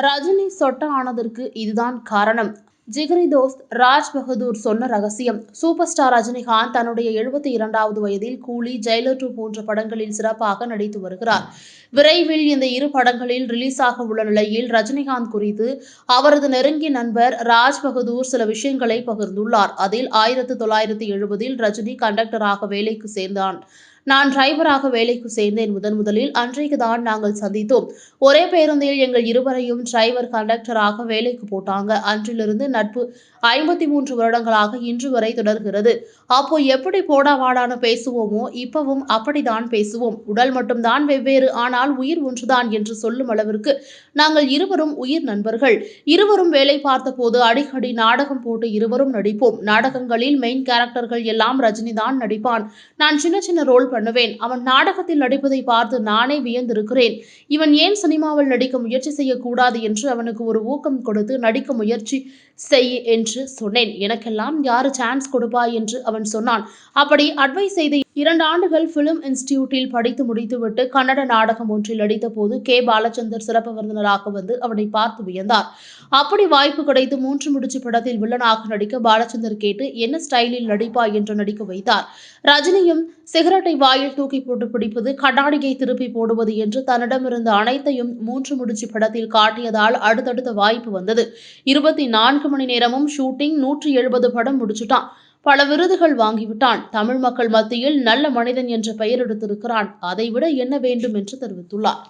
ரஜினி சொட்ட ஆனதற்கு இதுதான் காரணம். ஜிகரி தோஸ்த் ராஜ் பகதூர் சொன்ன ரகசியம். சூப்பர் ஸ்டார் ரஜினிகாந்த் தன்னுடைய எழுபத்தி இரண்டாவது வயதில் கூலி ஜெயிலர் போன்ற படங்களில் சிறப்பாக நடித்து வருகிறார். விரைவில் இந்த இரு படங்களில் ரிலீஸ் ஆக உள்ள நிலையில் ரஜினிகாந்த் குறித்து அவரது நெருங்கிய நண்பர் ராஜ் பகதூர் சில விஷயங்களை பகிர்ந்துள்ளார். அதில் ஆயிரத்து தொள்ளாயிரத்து எழுபதில் ரஜினி கண்டக்டராக வேலைக்கு சேர்ந்தான். நான் டிரைவராக வேலைக்கு சேர்ந்தேன். முதன் முதலில் அன்றைக்கு தான் நாங்கள் சந்தித்தோம். ஒரே பேருந்தில் எங்கள் இருவரையும் டிரைவர் கண்டக்டராக வேலைக்கு போட்டாங்க. அன்றிலிருந்து நட்பு ஐம்பத்தி மூன்று வருடங்களாக இன்று வரை தொடர்கிறது. அப்போ எப்படி போடா வாடான்னு பேசுவோமோ இப்பவும் அப்படிதான் பேசுவோம். உடல் மட்டும்தான் வெவ்வேறு ஆனால் உயிர் ஒன்றுதான் என்று சொல்லும் அளவிற்கு நாங்கள் இருவரும் உயிர் நண்பர்கள். இருவரும் வேலை பார்த்தபோது அடிக்கடி நாடகம் போட்டு இருவரும் நடிப்போம். நாடகங்களில் மெயின் கேரக்டர்கள் எல்லாம் ரஜினி தான் நடிப்பான். நான் சின்ன சின்ன ரோல் பண்ணுவேன். அவன் நாடகத்தில் நடிப்பதை பார்த்து நானே வியந்திருக்கிறேன். இவன் ஏன் சினிமாவில் நடிக்க முயற்சி செய்யக்கூடாது என்று அவனுக்கு ஒரு ஊக்கம் கொடுத்து நடிக்க முயற்சி செய் என்று சொன்னேன். எனக்கெல்லாம் யாரு சான்ஸ் கொடுப்பா என்று அவன் சொன்னான். அப்படி அட்வைஸ் செய்த இரண்டு ஆண்டுகள் பிலிம் இன்ஸ்டிடியூட்டில் படித்து முடித்துவிட்டு கன்னட நாடகம் ஒன்றில் நடித்த போது கே. பாலச்சந்தர் சிறப்பு விருந்தினராக வந்து அவனை பார்த்து வியந்தார். அப்படி வாய்ப்பு கிடைத்து மூன்று முடிச்சு படத்தில் வில்லனாக நடிக்க பாலச்சந்தர் கேட்டு என்ன ஸ்டைலில் நடிப்பா? என்று நடிக்க வைத்தார். ரஜினியும் சிகரெட்டை வாயில் தூக்கி போட்டு பிடிப்பது கண்ணாடியை திருப்பி போடுவது என்று தன்னிடமிருந்த அனைத்தையும் மூன்று முடிச்சு படத்தில் காட்டியதால் அடுத்தடுத்த வாய்ப்பு வந்தது. இருபத்தி நான்கு மணி நேரமும் ஷூட்டிங் நூற்றி எழுபது படம் முடிச்சுட்டான். பல விருதுகள் வாங்கிவிட்டான். தமிழ் மக்கள் மத்தியில் நல்ல மனிதன் என்ற பெயர் எடுத்திருக்கிறான். அதைவிட என்ன வேண்டும் என்று தெரிவித்துள்ளார்.